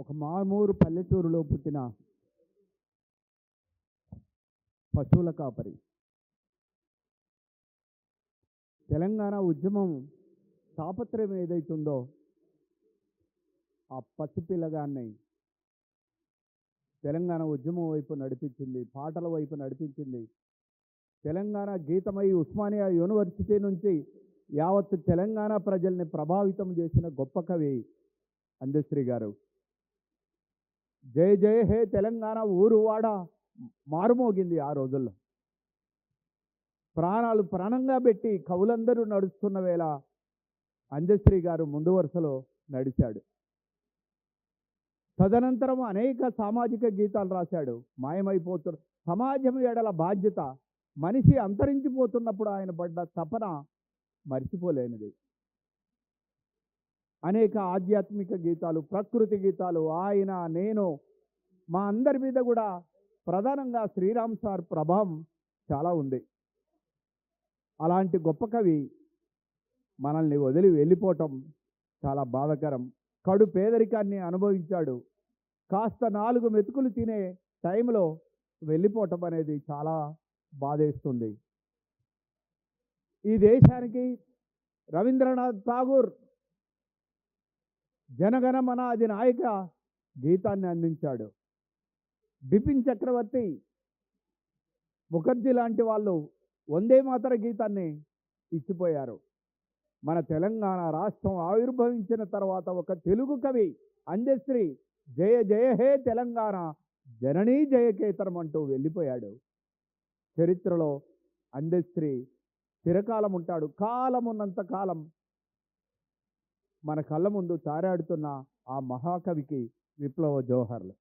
ఒక మామూరు పల్లెటూరులో పుట్టిన పశువుల కాపరి. తెలంగాణ ఉద్యమం తాపత్రయం ఏదైతుందో ఆ పసిపిల్లగాన్ని తెలంగాణ ఉద్యమం వైపు నడిపించింది పాటల వైపు నడిపించింది. తెలంగాణ గీతమై ఉస్మానియా యూనివర్సిటీ నుంచి యావత్ తెలంగాణ ప్రజల్ని ప్రభావితం చేసిన గొప్ప కవి అందశ్రీ గారు. జయ జయ హే తెలంగాణ ఊరు వాడ మారుమోగింది ఆ రోజుల్లో. ప్రాణాలు ప్రాణంగా పెట్టి కవులందరూ నడుస్తున్న వేళ అంజశ్రీ గారు ముందు వరుసలో నడిచాడు. తదనంతరం అనేక సామాజిక గీతాలు రాశాడు. మాయమైపోతున్న సమాజం ఎడల బాధ్యత మనిషి అంతరించిపోతున్నప్పుడు ఆయన పడ్డ తపన మర్చిపోలేనిది. అనేక ఆధ్యాత్మిక గీతాలు ప్రకృతి గీతాలు ఆయన నేను మా అందరి మీద కూడా ప్రధానంగా శ్రీరామ్ సార్ ప్రభావం చాలా ఉంది. అలాంటి గొప్ప కవి మనల్ని వదిలి వెళ్ళిపోవటం చాలా బాధకరం. కడు పేదరికాన్ని అనుభవించాడు. కాస్త నాలుగు మెతుకులు తినే టైంలో వెళ్ళిపోవటం అనేది చాలా బాధేస్తుంది. ఈ దేశానికి రవీంద్రనాథ్ ఠాగూర్ జనగణమన అధినాయక గీతాన్ని అందించాడు. బిపిన్ చక్రవర్తి ముఖర్జీ లాంటి వాళ్ళు వందే మాతర గీతాన్ని ఇచ్చిపోయారు. మన తెలంగాణ రాష్ట్రం ఆవిర్భవించిన తర్వాత ఒక తెలుగు కవి అందశ్రీ జయ జయ హే తెలంగాణ జననీ జయకేతరం అంటూ వెళ్ళిపోయాడు. చరిత్రలో అందశ్రీ చిరకాలం ఉంటాడు. కాలం ఉన్నంత కాలం మన కళ్ళ ముందు తారాడుతున్న ఆ మహాకవికి విప్లవ జోహర్లు.